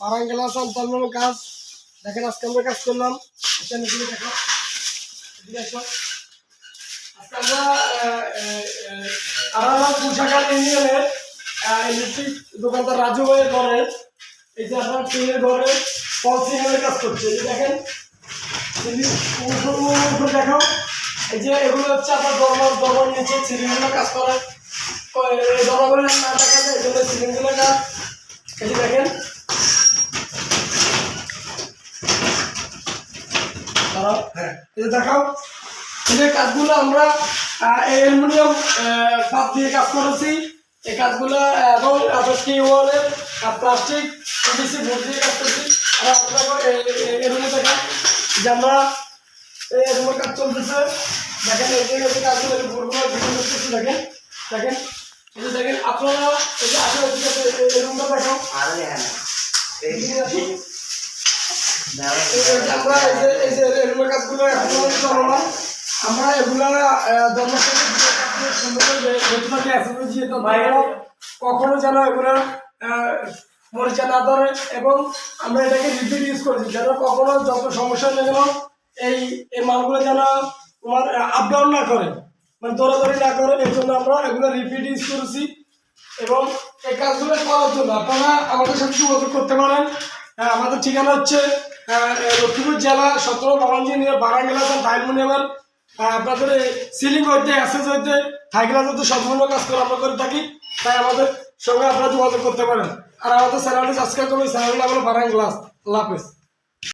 পারাং গ্লাস আন্তর্নাম কাজ। দেখেন আজকে আমরা কাজ করলাম। এটা নিচে দেখো আজকে আমরা ইলেকট্রিক দোকানদার রাজু ভাইয়ের ঘরে, এই যে আপনার টিনের ঘরে ফল সিলিংয়ের কাজ করছে। এই দেখেন দেখো এই যে এগুলো হচ্ছে আপনার দরবার দরবার নিচে সিলিংগুলো কাজ করে। এই দরবারে না, দেখা যায় জন্য সিলিংগুলো কাজ। দেখেন। হ্যাঁ দেখাও। যে কাজগুলো আমরা অ্যালুমিনিয়াম পাত দিয়ে কাজ করেছি। এই কাজগুলো এবং ওয়ালের প্লাস্টিক পিভিসি দিয়ে কাজ করছি। আর এরুমে দেখেন যে আমরা এরুমের কাজ চলতেছে। দেখেন, এই কাজগুলো দেখেন। দেখেন দেখেন, আপনারা আমরা এই এই এগুলো কখনো যেন এগুলো মরিচা না ধরে এবং আমরা এটাকে রিপিট ইউজ করছি যেন কখনো যত সমস্যা হয়ে গেল এই এই মালগুলো যেন তোমার আপ ডাউন না করে। মানে দৌড়াদৌড়ি না করে এর জন্য আমরা এগুলো রিপিট ইউজ করেছি। এবং এই কাজগুলো করার জন্য আপনারা আমাদের সাথে যোগাযোগ করতে পারেন। আমাদের ঠিকানা হচ্ছে লক্ষ্মীপুর জেলা সতেরো বাবাঞ্জি নিয়ে বারাঙ্গেলা ডায়মন্ডিয়ামের আপনাদের সিলিং হইতে অ্যাসেস হইতে থাইগ্লাস হইতে সম্পূর্ণ কাজ করে আমরা করে থাকি। তাই আমাদের সঙ্গে আপনারা যোগাযোগ করতে পারেন। আর আমাদের চ্যানেলটি সাবস্ক্রাইব করবেন চ্যানেলটা হলো বারাং গ্লাস আল্লাহ হাফেজ।